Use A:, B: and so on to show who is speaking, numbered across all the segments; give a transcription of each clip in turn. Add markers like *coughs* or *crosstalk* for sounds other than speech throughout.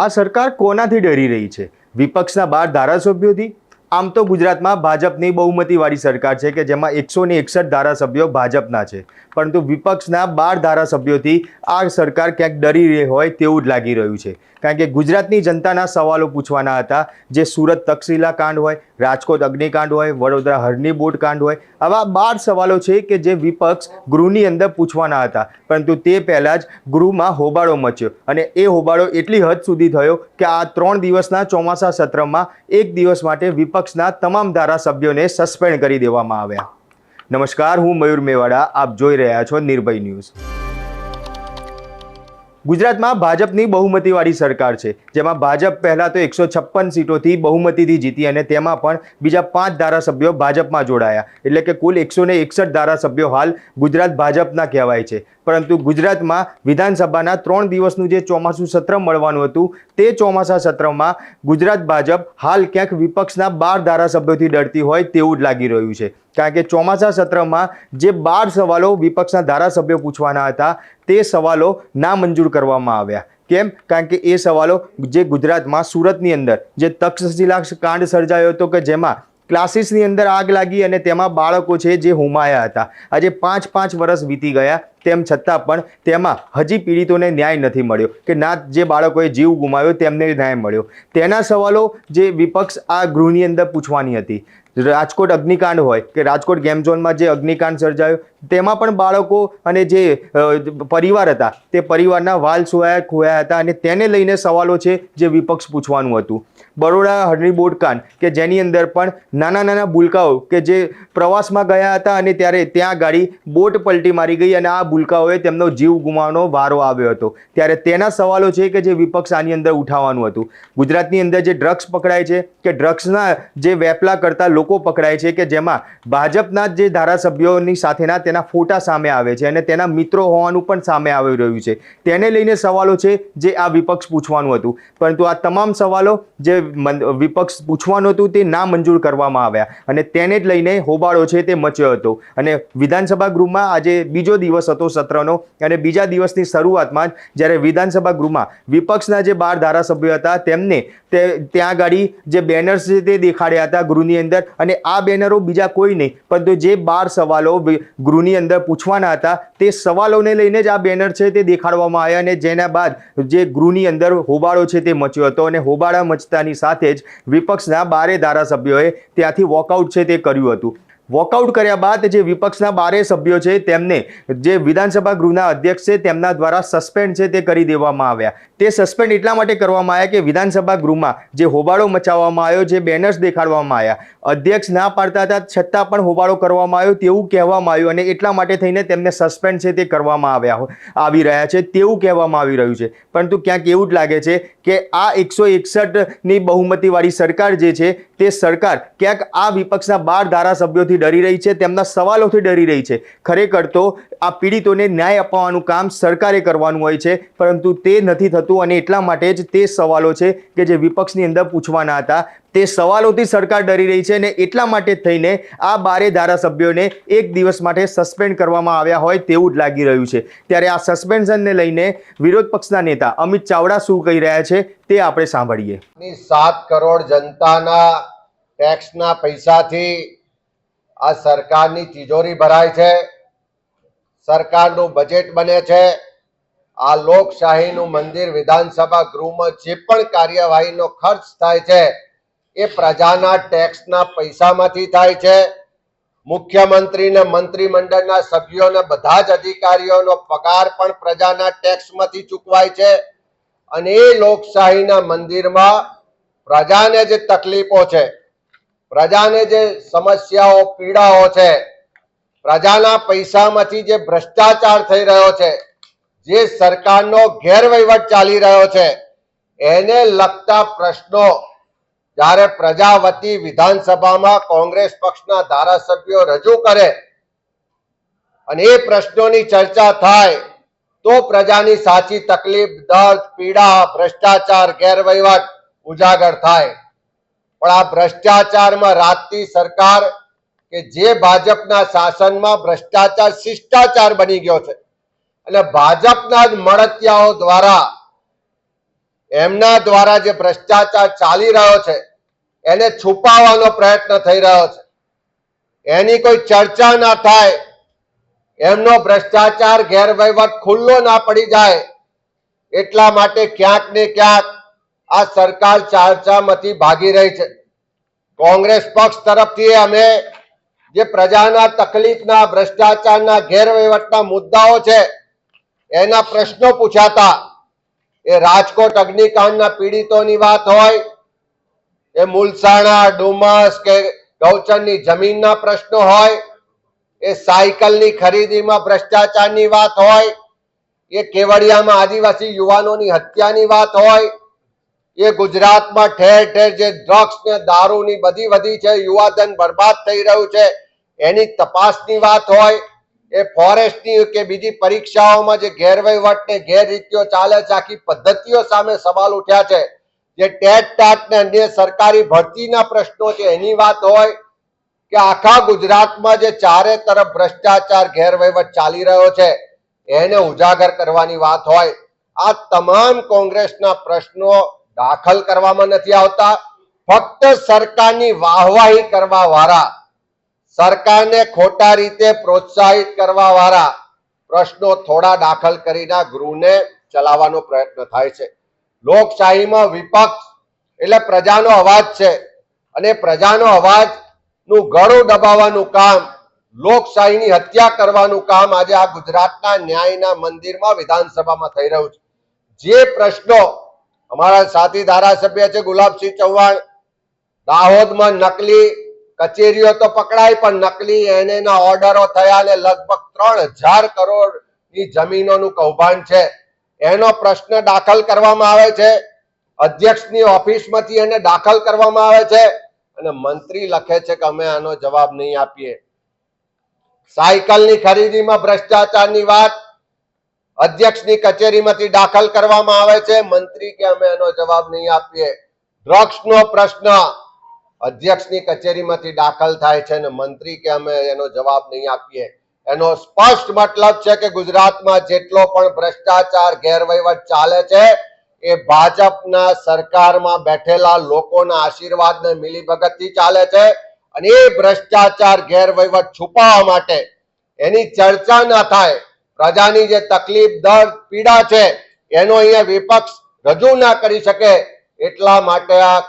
A: આ સરકાર કોનાથી ડરી રહી છે? વિપક્ષના બાર ધારાસભ્યોથી? આમ તો ગુજરાતમાં ભાજપની બહુમતીવાળી સરકાર છે કે જેમાં એકસો ને એકસઠ ધારાસભ્યો ભાજપના છે. પરંતુ વિપક્ષના બાર ધારાસભ્યોથી આ સરકાર ક્યાંક ડરી રહી હોય તેવું જ લાગી રહ્યું છે. કારણ કે ગુજરાતની જનતાના સવાલો પૂછવાના હતા. જે સુરત તક્ષશિલા કાંડ હોય, રાજકોટ અગ્નિકાંડ હોય, વડોદરા હરની બોટ કાંડ હોય, આવા બાર સવાલો છે કે જે વિપક્ષ ગૃહની અંદર પૂછવાના હતા. પરંતુ તે પહેલાં જ ગૃહમાં હોબાળો મચ્યો અને એ હોબાળો એટલી હદ સુધી થયો કે આ ત્રણ દિવસના ચોમાસા સત્રમાં એક દિવસ માટે વિપક્ષના તમામ ધારાસભ્યોને સસ્પેન્ડ કરી દેવામાં આવ્યા. નમસ્કાર, હું મયુર મેવાડા, આપ જોઈ રહ્યા છો નિર્ભય ન્યૂઝ. ગુજરાતમાં ભાજપની બહુમતીવાળી સરકાર છે. જેમાં ભાજપ પહેલાં તો એકસો છપ્પન સીટોથી બહુમતીથી જીતી અને તેમાં પણ બીજા પાંચ ધારાસભ્યો ભાજપમાં જોડાયા. એટલે કે કુલ એકસો એકસઠ ધારાસભ્યો હાલ ગુજરાત ભાજપના કહેવાય છે. પરંતુ ગુજરાતમાં વિધાનસભાના ત્રણ દિવસનું જે ચોમાસું સત્ર મળવાનું હતું, તે ચોમાસા સત્રમાં ગુજરાત ભાજપ હાલ ક્યાંક વિપક્ષના બાર ધારાસભ્યોથી ડરતી હોય તેવું જ લાગી રહ્યું છે. કારણ કે ચોમાસા સત્રમાં જે બાર સવાલો વિપક્ષના ધારાસભ્યો પૂછવાના હતા, તે સવાલો નામંજૂર કરવામાં આવ્યા. કેમ? કારણ કે એ સવાલો જે ગુજરાતમાં સુરતની અંદર જે તક્ષશિલા કાંડ સર્જાયો હતો કે જેમાં ક્લાસીસની અંદર આગ લાગી અને તેમાં બાળકો છે જે હુમાયા હતા. આજે પાંચ પાંચ વર્ષ વીતી ગયા, તેમ છતાં પણ તેમાં હજી પીડિતોને ન્યાય નથી મળ્યો. કે ના, જે બાળકોએ જીવ ગુમાવ્યો તેમને ન્યાય મળ્યો. તેના સવાલો જે વિપક્ષ આ ગૃહની અંદર પૂછવાની હતી. રાજકોટ અગ્નિકાંડ હોય કે રાજકોટ ગેમ ઝોનમાં જે અગ્નિકાંડ સર્જાયો, તેમાં પણ બાળકો અને જે પરિવાર હતા, તે પરિવારના વાલ સોયા ખોયા હતા અને તેને લઈને સવાલો છે જે વિપક્ષ પૂછવાનું હતું. બરોડા હરણી બોટકાન કે જેની અંદર પણ નાના નાના ભૂલકાઓ, કે જે પ્રવાસમાં ગયા હતા અને ત્યારે ત્યાં ગાડી બોટ પલટી મારી ગઈ અને આ ભૂલકાઓએ તેમનો જીવ ગુમાવવાનો વારો આવ્યો હતો. ત્યારે તેના સવાલો છે કે જે વિપક્ષ આની અંદર ઉઠાવવાનું હતું. ગુજરાતની અંદર જે ડ્રગ્સ પકડાય છે, કે ડ્રગ્સના જે વેપલા કરતા લોકો પકડાય છે, કે જેમાં ભાજપના જ ધારાસભ્યોની સાથેના તેના ફોટા સામે આવે છે અને તેના મિત્રો હોવાનું પણ સામે આવી રહ્યું છે. તેને લઈને સવાલો છે જે આ વિપક્ષ પૂછવાનું હતું. પરંતુ આ તમામ સવાલો જે વિપક્ષ પૂછવાનું હતું તે ના મંજૂર કરવામાં આવ્યા અને તેને જ લઈને હોબાળો છે તે મચ્યો હતો. અને વિધાનસભા ગૃહમાં આજે બીજો દિવસ હતો સત્રનો અને બીજા દિવસની શરૂઆતમાં જ જ્યારે વિધાનસભા ગૃહમાં વિપક્ષના જે બાર ધારાસભ્યો હતા તેમને તે, ત્યાં ગાડી જે બેનર્સ છે તે દેખાડ્યા હતા ગૃહની અંદર અને આ બેનરો બીજા કોઈ નહીં. પરંતુ જે બાર સવાલો ગૃહની અંદર પૂછવાના હતા તે સવાલોને લઈને જ આ બેનર છે તે દેખાડવામાં આવ્યા અને જેના બાદ જે ગૃહની અંદર હોબાળો છે તે મચ્યો હતો અને હોબાળા મચતાની સાથે જ વિપક્ષના બારે ધારાસભ્યોએ ત્યાંથી વોકઆઉટ છે તે કર્યું હતું. વોકઆઉટ કર્યા બાદ જે વિપક્ષના બારે સભ્યો છે તેમને જે વિધાનસભા ગૃહના અધ્યક્ષ છે તેમના દ્વારા સસ્પેન્ડ છે તે કરી દેવામાં આવ્યા. તે સસ્પેન્ડ એટલા માટે કરવામાં આવ્યા કે વિધાનસભા ગૃહમાં જે હોબાળો મચાવવામાં આવ્યો, જે બેનર્સ દેખાડવામાં આવ્યા, અધ્યક્ષ ના પાડતા હતા, છતાં પણ હોબાળો કરવામાં આવ્યો તેવું કહેવામાં આવ્યું અને એટલા માટે થઈને તેમને સસ્પેન્ડ છે તે કરવામાં આવ્યા આવી રહ્યા છે તેવું કહેવામાં આવી રહ્યું છે. પરંતુ ક્યાંક એવું જ લાગે છે કે આ એકસો એકસઠની બહુમતીવાળી સરકાર જે છે, તે સરકાર ક્યાંક આ વિપક્ષના બાર ધારાસભ્યોથી ડરી રહી છે, તેમના સવાલોથી ડરી રહી છે. ખરેખર તો આ પીડિતોને ન્યાય અપાવવાનું કામ સરકારે કરવાનું હોય છે, પરંતુ તે નથી થતું અને એટલા માટે જ તે સવાલો છે કે જે વિપક્ષની અંદર પૂછવાના હતા. તે સવાલોથી સરકાર ડરી રહી છે અને એટલા માટે થઈને આ બારે ધારાસભ્યોને એક દિવસ માટે સસ્પેન્ડ કરવામાં આવ્યા હોય તેવું જ લાગી રહ્યું છે. ત્યારે આ સસ્પેન્શનને લઈને વિરોધ પક્ષના નેતા અમિત ચાવડા શું કહી રહ્યા છે તે આપણે સાંભળીએ.
B: સાત કરોડ જનતાના ટેક્સના પૈસાથી આ સરકારની તિજોરી ભરાય છે. સરકારનું બજેટ બને છે. આ લોકશાહીનું મંદિર વિધાનસભા ગૃહમાં જે પણ કાર્યવાહીનો ખર્ચ થાય છે, એ પ્રજાના ટેક્સના પૈસામાંથી થાય છે. મુખ્યમંત્રી ને મંત્રીમંડળના સભ્યોને બધા જ અધિકારીઓનો પગાર પણ પ્રજાના ટેક્સમાંથી ચૂકવાય છે. અને એ લોકશાહીના મંદિરમાં પ્રજાને જે તકલીફો છે, પ્રજાને જે સમસ્યાઓ, પીડાઓ છે પ્રજાના પૈસામાંથી જે ભ્રષ્ટાચાર થઈ રહ્યો છે, જે સરકારનો ગેરવહીવટ ચાલી રહ્યો છે, એને લગતા પ્રશ્નો જ્યારે પ્રજા વતી વિધાનસભામાં કોંગ્રેસ પક્ષના ધારાસભ્યો રજૂ કરે અને એ પ્રશ્નોની ચર્ચા થાય, તો પ્રજાની સાચી તકલીફ, દર્દ, પીડા, ભ્રષ્ટાચાર, ગેરવહીવટ ઉજાગર થાય. પણ આ ભ્રષ્ટાચારમાં રાતથી સરકાર કે જે ભાજપના શાસનમાં ભ્રષ્ટાચાર, શિષ્ટાચાર બની ગયો છે. અને ભાજપના જ મળતિયાઓ દ્વારા, એમના દ્વારા જે ભ્રષ્ટાચાર ચાલી રહ્યો છે, એને છુપાવવાનો પ્રયત્ન થઈ રહ્યો છે. એની કોઈ ચર્ચા ના થાય, એમનો ભ્રષ્ટાચાર ગેરવહીવટ ખુલ્લો ના પડી જાય, એટલા માટે ક્યાંક ને ક્યાંક આ સરકાર ચર્ચામાંથી ભાગી રહી છે. કોંગ્રેસ પક્ષ તરફથી અમે જે પ્રજાના તકલીફના, ભ્રષ્ટાચારના, ગેરવહીવટના મુદ્દાઓ છે, એના પ્રશ્નો પૂછાતા, એ રાજકોટ અગ્નિકાંડના પીડિતોની વાત હોય, એ મુલસાણા, ડુમસ કે ગૌચરની જમીનના પ્રશ્નો હોય, એ સાયકલની ખરીદીમાં ભ્રષ્ટાચારની વાત હોય, એ કેવડિયામાં આદિવાસી યુવાનોની હત્યાની વાત હોય એ ગુજરાતમાં ઠેર ઠેર જે ડ્રગ્સ ને દારૂની બધી વધી છે, યુવાધન બરબાદ થઈ રહ્યું છે, એની તપાસની વાત હોય, એ ફોરેસ્ટની કે બીજી પરીક્ષાઓમાં જે ગેરવહીવટ ને ગેરરીતિઓ ચાલે છે, આખી પદ્ધતિઓ સામે સવાલ ઉઠ્યા છે. જે ટેટ ટાટ ને અન્ય સરકારી ભરતીના પ્રશ્નો છે, એની વાત હોય કે આખા ગુજરાતમાં જે ચારે તરફ ભ્રષ્ટાચાર, ગેરવહીવટ ચાલી રહ્યો છે, એને ઉજાગર કરવાની વાત હોય. આ તમામ કોંગ્રેસના પ્રશ્નો દાખલ કરવામાં નથી આવતા. ફક્ત સરકારની વાહવાહી કરવા વાળા સરકારને ખોટા રીતે પ્રોત્સાહિત કરવા વાળા પ્રશ્નો થોડા દાખલ કરીને ગૃહને ચલાવવાનો પ્રયત્ન થાય છે. લોકશાહીમાં વિપક્ષ એટલે પ્રજાનો અવાજ છે. અને પ્રજાનો અવાજનું ગળું દબાવવાનું કામ, લોકશાહીની હત્યા કરવાનું કામ આજે આ ગુજરાતના ન્યાયના મંદિરમાં વિધાનસભામાં થઈ રહ્યું છે. જે પ્રશ્નો અમારા સાથી ધારાસભ્ય છે ગુલાબસિંહ ચૌહાણ. દાહોદમાં નકલી કચેરીઓ તો પકડાય, પણ નકલી એનેના ઓર્ડરો થયા અને લગભગ ત્રણ હજાર કરોડની જમીનોનું કૌભાંડ છે. એનો પ્રશ્ન દાખલ કરવામાં આવે છે. અધ્યક્ષની ઓફિસમાંથી એને દાખલ કરવામાં આવે છે. અને મંત્રી લખે છે કે અમે આનો જવાબ નહીં આપીએ. સાયકલની ખરીદીમાં ભ્રષ્ટાચારની વાત અધ્યક્ષની કચેરીમાંથી દાખલ કરવામાં આવે છે. મંત્રી કે અમે એનો જવાબ નહીં આપીએ. ડ્રગ્સનો પ્રશ્ન અધ્યક્ષની કચેરીમાંથી દાખલ થાય છે અને મંત્રી કે અમે એનો જવાબ નહીં આપીએ. એનો સ્પષ્ટ મતલબ છે કે ગુજરાતમાં જેટલો પણ ભ્રષ્ટાચાર ગેરવહીવટ ચાલે છે, એ ભાજપના સરકારમાં બેઠેલા લોકોના આશીર્વાદને મિલીભગતથી ચાલે છે અને એ ભ્રષ્ટાચાર ગેરવહીવટ છુપાવવા માટે એની ચર્ચા ના થાય પ્રજાની જે તકલીફ, દર્દ, પીડા છે, એનો અહીંયા વિપક્ષ રજૂ ના કરી શકે એટલા માટે આ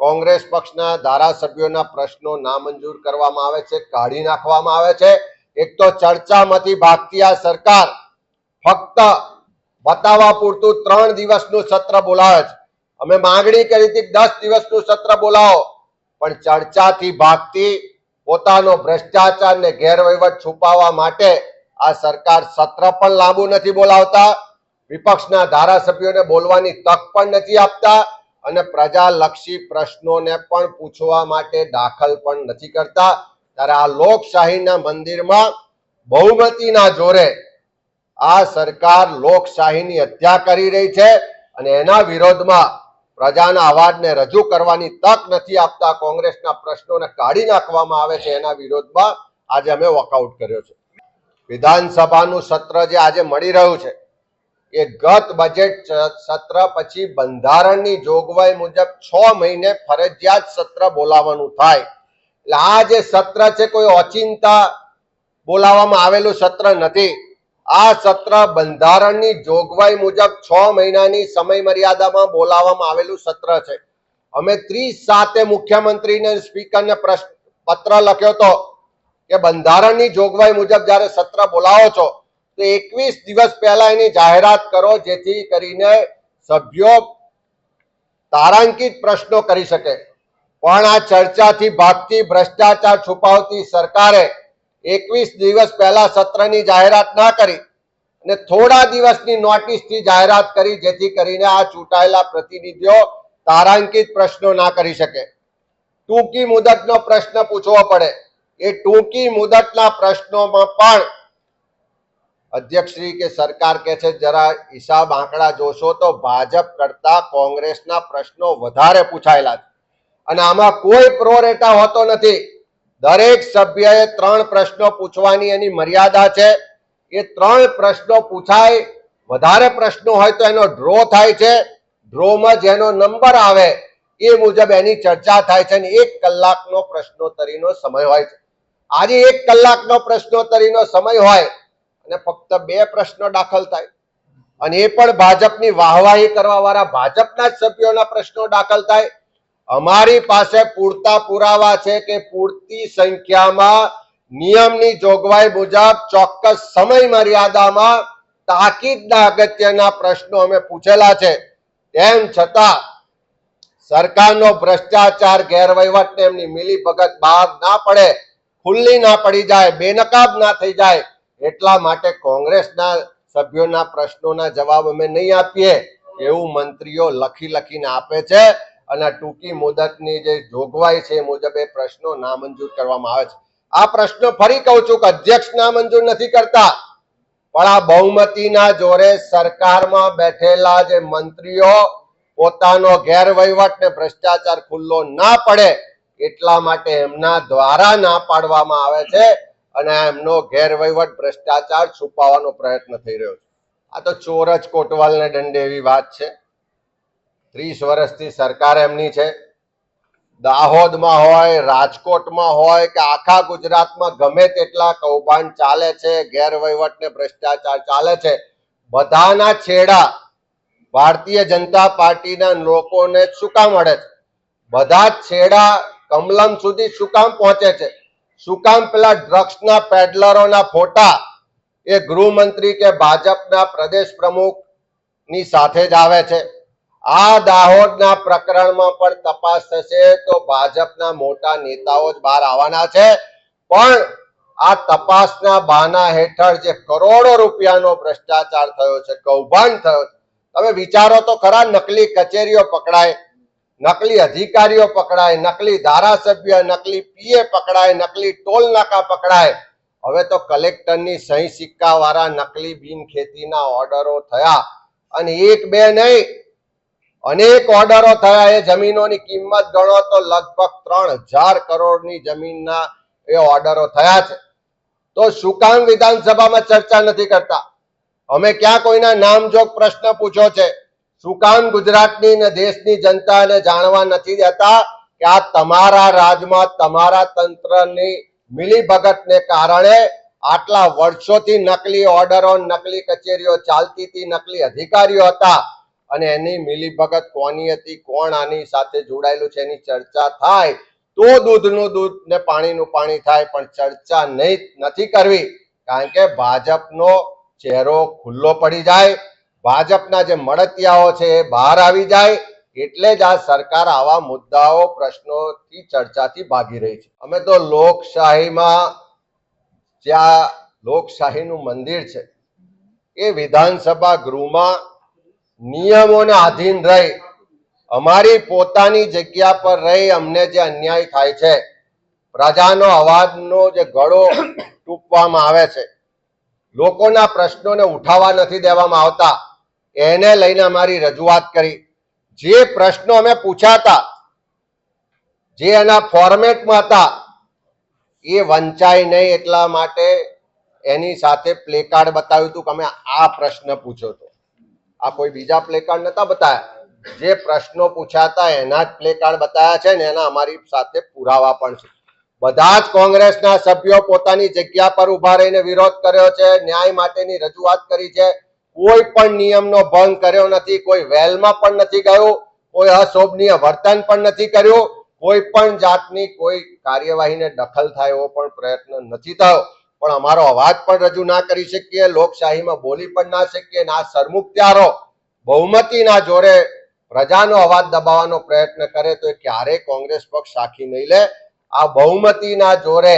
B: કોંગ્રેસ પક્ષના ધારાસભ્યોના પ્રશ્નો નામંજૂર કરવામાં આવે છે, કાઢી નાખવામાં આવે છે. એક તો ચર્ચામાંથી ભાગતી આ સરકાર ફક્ત બતાવવા પૂરતું ત્રણ દિવસનું સત્ર બોલાવે છે. અમે માંગણી કરી હતી દસ દિવસનું સત્ર બોલાવો, પણ ચર્ચાથી ભાગતી પોતાનો ભ્રષ્ટાચાર ને ગેરવહીવટ છુપાવવા માટે આ સરકાર સત્ર પણ લાંબુ નથી બોલાવતા, વિપક્ષના ધારાસભ્યોને બોલવાની તક પણ નથી આપતા અને પ્રજાલક્ષી પ્રશ્નોને પણ પૂછવા માટે દાખલ પણ નથી કરતા. ત્યારે આ લોકશાહીના મંદિરમાં બહુમતીના જોરે આ સરકાર લોકશાહીની હત્યા કરી રહી છે અને એના વિરોધમાં પ્રજાના અવાજને રજૂ કરવાની તક નથી આપતા કોંગ્રેસના પ્રશ્નોને કાઢી નાખવામાં આવે છે એના વિરોધમાં આજે અમે વોકઆઉટ કર્યો છે. વિધાનસભાનું સત્ર જે આજે મળી રહ્યું છે, એ ગત બજેટ સત્ર પછી બંધારણની જોગવાઈ મુજબ છ મહિને ફરજિયાત સત્ર બોલાવવાનું થાય. એટલે આ જે સત્ર છે, કોઈ ઓચિંતા બોલાવવામાં આવેલું સત્ર નથી. આ સત્ર બંધારણની જોગવાઈ મુજબ છ મહિનાની સમય મર્યાદામાં બોલાવવામાં આવેલું સત્ર છે. અમે ત્રીસ સાતે મુખ્યમંત્રીને સ્પીકરને પ્રશ્ન, પત્ર લખ્યો હતો કે બંધારણની જોગવાઈ મુજબ જ્યારે સત્ર બોલાવો છો, તો એકવીસ દિવસ પહેલા એની જાહેરાત કરો, જેથી કરીને સભ્યો તારાંકિત પ્રશ્નો કરી શકે. પણ આ ચર્ચાથી ભાગતી, ભ્રષ્ટાચાર છુપાવતી સરકારે એકવીસ દિવસ પહેલા સત્રની જાહેરાત ના કરી અને થોડા દિવસની નોટિસથી જાહેરાત કરી, જેથી કરીને આ ચૂંટાયેલા પ્રતિનિધિઓ તારાંકિત પ્રશ્નો ના કરી શકે. ટૂંકી મુદતનો પ્રશ્ન પૂછવો પડે. એ ટૂંકી મુદતના પ્રશ્નોમાં પણ અધ્યક્ષશ્રી કે સરકાર કે છે, જરા હિસાબ આંકડા જોશો તો ભાજપ કરતા કોંગ્રેસના પ્રશ્નો વધારે પૂછાયેલા છે. અને આમાં કોઈ પ્રોરેટા હોતો નથી. દરેક સભ્યએ ત્રણ પ્રશ્નો પૂછવાની એની મર્યાદા છે. એ ત્રણ પ્રશ્નો પૂછાય, વધારે પ્રશ્નો હોય તો એનો ડ્રો થાય છે. ડ્રોમાં જેનો નંબર આવે, એ મુજબ એની ચર્ચા થાય છે અને એક કલાકનો પ્રશ્નોત્તરીનો સમય હોય છે. આજે એક કલાકનો પ્રશ્નોત્તરીનો સમય હોય અને ફક્ત બે પ્રશ્નો દાખલ થાય. અને એ પણ ભાજપની વાહવાહી કરવા વાળા ભાજપના સભ્યોના પ્રશ્નો દાખલ થાય. અમારી પાસે પૂરતા પુરાવા છે કે પૂરતી સંખ્યામાં નિયમની જોગવાઈ મુજબ ચોક્કસ સમય મર્યાદામાં તાકીદના અગત્યના પ્રશ્નો અમે પૂછેલા છે. તેમ છતાં સરકારનો ભ્રષ્ટાચાર ગેરવહીવટ એમની મિલીભગત બહાર ના પડે ખુલ્લી ના પડી જાય, બેનકાબ ના થઈ જાય, એટલા માટે કોંગ્રેસના સભ્યોના પ્રશ્નોના જવાબ અમે નહીં આપીએ, એવું મંત્રીઓ લખી લખીને આપે છે અને ટૂંકી મુદતની જે જોગવાઈ છે એ મુજબ એ પ્રશ્નો નામંજૂર કરવામાં આવે છે. આ પ્રશ્નો ફરી કહું છું કે અધ્યક્ષ નામંજૂર નથી કરતા, પણ આ બહુમતીના જોરે સરકારમાં બેઠેલા જે મંત્રીઓ, પોતાનો ગેરવહીવટ ને ભ્રષ્ટાચાર ખુલ્લો ના પડે એટલા માટે એમના દ્વારા ના પાડવામાં આવે છે અને એમનો ગેરવહીવટ ભ્રષ્ટાચાર છુપાવવાનો પ્રયત્ન થઈ રહ્યો છે. આ તો ચોર જ કોટવાલને દંડે એવી વાત છે. ત્રીસ વર્ષથી સરકાર એમની છે. દાહોદમાં હોય, રાજકોટમાં હોય કે આખા ગુજરાતમાં ગમે તેટલા કૌભાંડ ચાલે છે, ગેરવહીવટ ને ભ્રષ્ટાચાર ચાલે છે, બધાના છેડા ભારતીય જનતા પાર્ટીના લોકોને શું કામ મળે છે? બધા છેડા કમલમ સુધી શું કામ પહોંચે છે? શું કામ પેલા ડ્રગ્સના પેડલરોના ફોટા? એ ગૃહમંત્રી કે ભાજપના પ્રદેશ પ્રમુખની સાથે જ આવે છે. આ દાહોદના પ્રકરણમાં પણ તપાસ થશે તો ભાજપના મોટા નેતાઓ જ બહાર આવવાના છે. પણ આ તપાસના બહાના હેઠળ જે કરોડો રૂપિયાનો ભ્રષ્ટાચાર થયો છે, કૌભાંડ થયો છે. તમે વિચારો તો ખરા, નકલી કચેરીઓ પકડાય. નકલી અધિકારીઓ પકડાય, નકલી ધારાસભ્ય, નકલી પીએ પકડાય, નકલી ટોલ નાકા પકડાય. હવે તો કલેક્ટરની સહી સિક્કા વાળા નકલી બિન ખેતીના ઓર્ડરો થયા અને એક બે નહીં, અનેક ઓર્ડરો થયા. એ જમીનોની કિંમત ગણો તો લગભગ ત્રણ હજાર કરોડની જમીનના એ ઓર્ડરો થયા છે. તો શું કામ વિધાનસભામાં ચર્ચા નથી કરતા? અમે ક્યાં કોઈના નામજોગ પ્રશ્ન પૂછ્યો છે? કામ ગુજરાતની ને દેશની જનતાને જાણવા નથી દેતા કે આ તમારા રાજમાં તમારા તંત્રની મિલીભગતને કારણે આટલા વર્ષોથી નકલી ઓર્ડરો, નકલી કચેરીઓ ચાલતી હતી, નકલી અધિકારીઓ હતા અને એની મિલીભગત કોની હતી, કોણ આની સાથે જોડાયેલું છે એની ચર્ચા થાય તો દૂધનું દૂધ ને પાણીનું પાણી થાય, પણ ચર્ચા નહીં, નથી કરવી. કારણ કે ભાજપનો ચહેરો ખુલ્લો પડી જાય ભાજપના જે મળતિયાઓ છે એ બહાર આવી જાય એટલે જ આ સરકાર આવા મુદ્દાઓ, પ્રશ્નોથી, ચર્ચાથી ભાગી રહી છે. અમે તો લોકશાહીમાં જ્યાં લોકશાહીનું મંદિર છે, એ વિધાનસભા ગૃહમાં નિયમોને આધીન રહી, અમારી પોતાની જગ્યા પર રહી અમને જે અન્યાય થાય છે, પ્રજાનો અવાજનો જે ગળો *coughs* ટૂંકવામાં આવે છે, લોકોના પ્રશ્નોને ઉઠાવવા નથી દેવામાં આવતા એને લઈને અમારી રજૂઆત કરી. જે પ્રશ્નો અમે પૂછાતા, જે એના ફોર્મેટમાં હતા, એ વંચાય નહીં એટલા માટે એની સાથે પ્લે કાર્ડ બતાવ્યું હતું કે અમે આ પ્રશ્ન પૂછ્યો હતો. આ કોઈ બીજા પ્લે કાર્ડ નતા બતાવ્યા જે પ્રશ્નો પૂછાતા એના જ પ્લે કાર્ડ બતાવ્યા છે ને એના અમારી સાથે પુરાવા પણ છે. બધા જ કોંગ્રેસના સભ્યો પોતાની જગ્યા પર ઊભા રહીને વિરોધ કર્યો છે, ન્યાય માટેની રજૂઆત કરી છે કોઈ પણ નિયમનો ભંગ કર્યો નથી, કોઈ વેલમાં પણ નથી ગયો, કોઈ અશોભનીય વર્તન પણ નથી કર્યું, કોઈ પણ જાતની કોઈ કાર્યવાહીને દખલ થાય એવો પણ પ્રયત્ન નથી થયો. પણ અમારો અવાજ પણ રજૂ ના કરી શકીએ, લોકશાહીમાં બોલી પણ ના શકીએ, ના સરમુખત્યારો બહુમતીના જોરે પ્રજાનો અવાજ દબાવવાનો પ્રયત્ન કરે તો એ ક્યારેય કોંગ્રેસ પક્ષ સાખી નહીં લે. આ બહુમતીના જોરે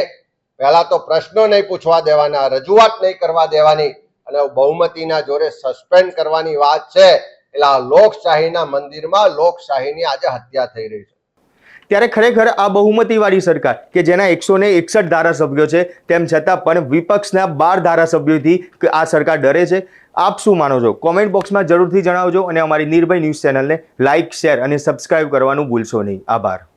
B: પહેલા તો પ્રશ્નો નહીં પૂછવા દેવાના, રજૂઆત નહીં કરવા દેવાની અને બહુમતીના જોરે સસ્પેન્ડ કરવાની વાત છે. એટલે આ લોકશાહીના મંદિરમાં લોકશાહીની આજે હત્યા થઈ રહી છે.
A: ત્યારે ખરેખર આ બહુમતીવાળી સરકાર, કે જેના એકસો ને એકસઠ ધારાસભ્યો છે, તેમ છતાં પણ વિપક્ષના બાર ધારાસભ્યોથી આ સરકાર ડરે છે. આપ શું માનો છો? કોમેન્ટ બોક્સમાં જરૂરથી જણાવજો અને અમારી નિર્ભય ન્યૂઝ ચેનલને લાઇક શેર અને સબસ્ક્રાઇબ કરવાનું ભૂલશો નહીં. આભાર.